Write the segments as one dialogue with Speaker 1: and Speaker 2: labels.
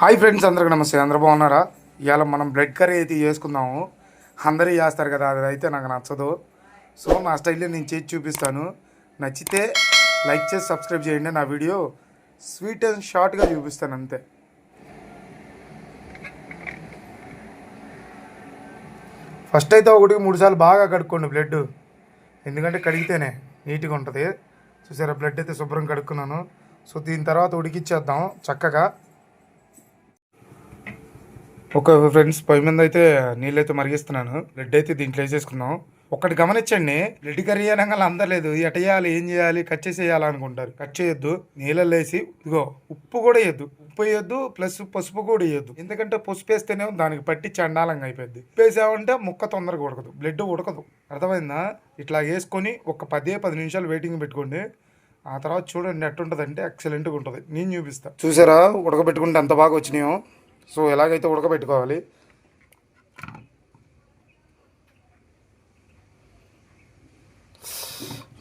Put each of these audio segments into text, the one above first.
Speaker 1: Hi friends అందరికి నమస్తే. అందరు బాగున్నారా? ఇవాళ మనం బ్లడ్ కర్రీ అయితే చేసుకుందాము. అందరూ చేస్తారు కదా అది అయితే నాకు నచ్చదు. సో నా స్టైల్లో నేను చేసి చూపిస్తాను. నచ్చితే లైక్ చేసి సబ్స్క్రైబ్ చేయండి. నా వీడియో స్వీట్ అండ్ షార్ట్గా చూపిస్తాను అంతే. ఫస్ట్ అయితే ఒకటికి మూడు సార్లు బాగా కడుక్కోండి బ్లడ్. ఎందుకంటే కడిగితేనే నీట్గా ఉంటుంది. చూసారా బ్లడ్ అయితే శుభ్రం కడుక్కున్నాను. సో దీని తర్వాత ఉడికిచ్చేద్దాం చక్కగా. ఒక ఫ్రెండ్స్ పొయ్యి మీద అయితే నీళ్ళైతే మరిగిస్తున్నాను. బ్లడ్ అయితే దీంట్లో వేసేసుకున్నాం. ఒకటి గమనించండి రెడ్ కర్రీ అనగా అందలేదు ఎట చేయాలి ఏం చేయాలి కట్ చేసేయాలి అనుకుంటారు. కట్ చేయొద్దు. నీళ్ళల్లో వేసి ఇదిగో ఉప్పు కూడా వేయద్దు. ఉప్పు వేయొద్దు ప్లస్ పసుపు కూడా వేయద్దు. ఎందుకంటే పసుపు వేస్తేనే దానికి పట్టి చండాలంగా అయిపోద్ది ఉప్పు వేసామంటే ముక్క తొందరగా ఉడకదు. బ్లడ్ ఉడకదు. అర్థమైందా? ఇట్లా వేసుకొని ఒక పదే పది నిమిషాలు వెయిటింగ్ పెట్టుకోండి. ఆ తర్వాత చూడండి ఎట్టుంటుంది అంటే ఎక్సలెంట్గా ఉంటుంది. నేను చూపిస్తా. చూసారా? ఉడకబెట్టుకుంటే ఎంత బాగా వచ్చినాయో? సో ఎలాగైతే ఉడకబెట్టుకోవాలి?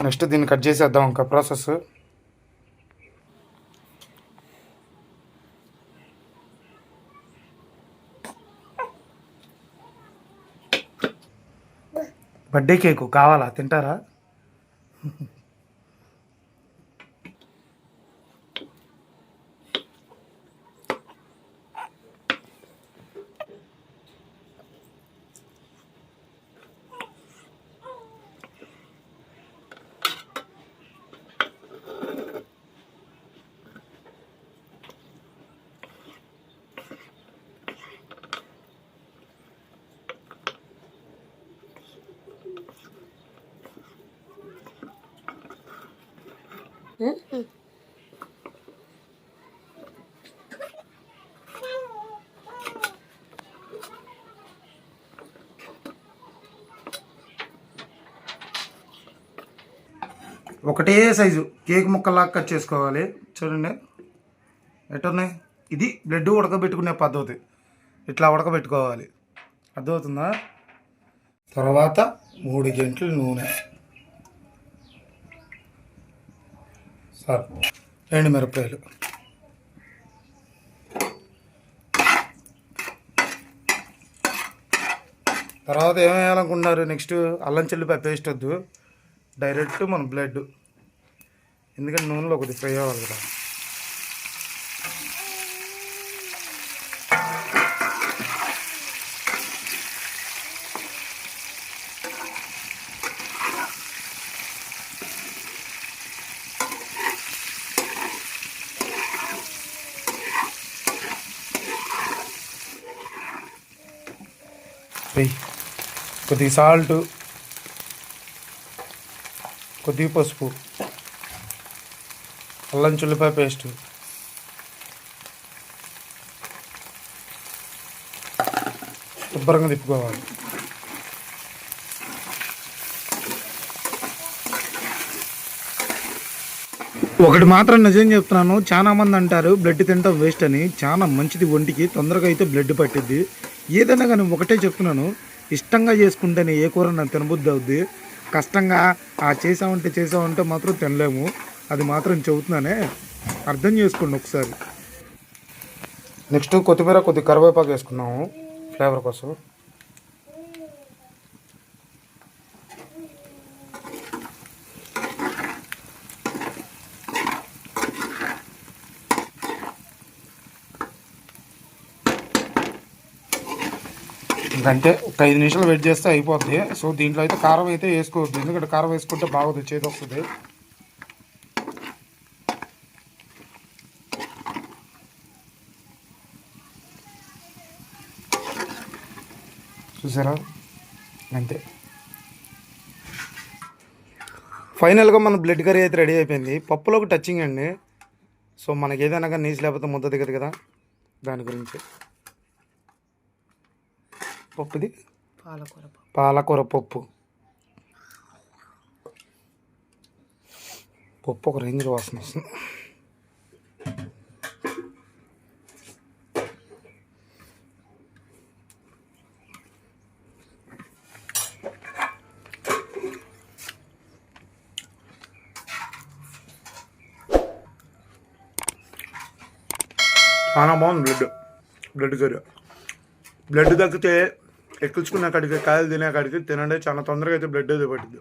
Speaker 1: నెక్స్ట్ దీన్ని కట్ చేసేద్దాం ఇంకా ప్రాసెస్. బర్త్డే కేకు కావాలా? తింటారా? ఒకటే సైజు. కేక్ ముక్కలాగా కట్ చేసుకోవాలి. చూడండి. ఎట్టున్నాయి ఇది బ్లడ్ ఉడకబెట్టుకునే పద్ధతి. ఇట్లా ఉడకబెట్టుకోవాలి. అర్థమవుతుందా? తర్వాత మూడు గంటలు నూనె. సార్. రెండు మిరపకాయలు. తర్వాత ఏం వేయాలనుకుంటున్నారు? నెక్స్ట్ అల్లం చిల్లిపాయ పేస్ట్ వద్దు. డైరెక్ట్ మన బ్లడ్. ఎందుకంటే నూనెలో ఒకటి ఫ్రై అవ్వాలి కదా. వెయ్యి కొద్దిగా సాల్ట్ కొద్దిగా పసుపు అల్లం చుల్లిపాయ పేస్ట్. శుభ్రంగా తిప్పుకోవాలి. ఒకటి మాత్రం నిజం చెప్తున్నాను చాలా మంది అంటారు బ్లడ్ తింటాం వేస్ట్ అని. చాలా మంచిది ఒంటికి తొందరగా అయితే బ్లడ్ పట్టిద్ది. ఏదైనా కానీ ఒకటే చెప్తున్నాను. ఇష్టంగా చేసుకుంటేనే ఏ కూర నాకు తినబుద్ధి అవుద్ది. కష్టంగా ఆ చేసామంటే చేసామంటే మాత్రం తినలేము. అది మాత్రం చెబుతున్నానే. అర్థం చేసుకోండి ఒకసారి. నెక్స్ట్ కొత్తిమీర కొద్ది కరివేపాకు వేసుకున్నాము. ఫ్లేవర్ కోసం. ఇంకంటే ఒక ఐదు నిమిషాలు వెయిట్ చేస్తే అయిపోద్ది. సో దీంట్లో అయితే కారం అయితే వేసుకోవద్దు. ఎందుకంటే కారం వేసుకుంటే బాగోదు చేతి వస్తుంది. చూసారా? అంతే. ఫైనల్గా మన బ్లడ్ కర్రీ అయితే రెడీ అయిపోయింది. పప్పులోకి టచింగ్ అండి. సో మనకి ఏదైనా కానీ నీచు లేకపోతే ముద్ద దిగదు కదా. దాని గురించి. పప్పుది?
Speaker 2: పాలకూర పప్పు.
Speaker 1: పాలకూర పప్పు. పప్పు ఒక రేంజ్ వాసన వస్తుంది. చాలా బాగుంది బ్లడ్. బ్లడ్ కర్రీ బ్లడ్ తగ్గితే ఎక్కించుకున్న కాడికి కాయలు తినే కాడికి తినండి. చాలా తొందరగా అయితే బ్లడ్ అయితే పట్టింది